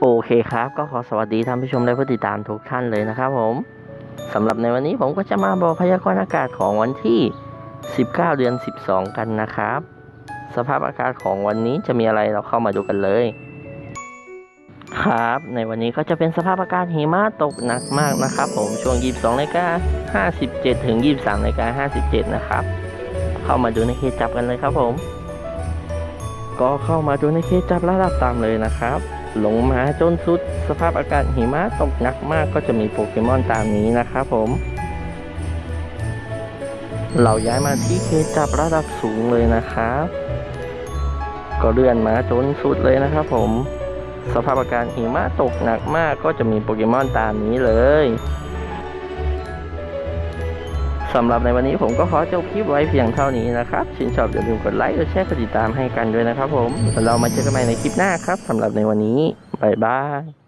โอเคครับ ก็ขอสวัสดีท่านผู้ชมและผู้ติดตามทุกท่านเลยนะครับผมสำหรับในวันนี้ผมก็จะมาบอกพยากรณ์อากาศของวันที่ 19 เดือน 12 กันนะครับ สภาพอากาศของวันนี้จะมีอะไรเราเข้ามาดูกันเลย ครับ ในวันนี้ก็จะเป็นสภาพอากาศหิมะตกหนักมากนะครับผมช่วง 22นาฬิกา57 ถึง 23นาฬิกา57 นะครับ เข้ามาดูในเขตจับกันเลยครับผม ก็เข้ามาดูในเขตจับระดับต่ำเลยนะครับ ลงมาจนสุด สภาพอากาศหิมะตกหนักมากก็จะมีโปเกมอนตามนี้นะครับผม เราย้ายมาที่เขตจับระดับสูงเลยนะครับ ก็เลื่อนมาจนสุดเลยนะครับผม สภาพอากาศหิมะตกหนักมากก็จะมีโปเกมอนตามนี้เลย สำหรับในวันนี้ผมก็ขอจบคลิปไว้เพียงเท่านี้นะครับชื่นชอบอย่าลืมกดไลค์กดแชร์กดติดตามให้กันด้วยนะครับผมเรามาเจอกันใหม่ในคลิปหน้าครับสำหรับในวันนี้บายบาย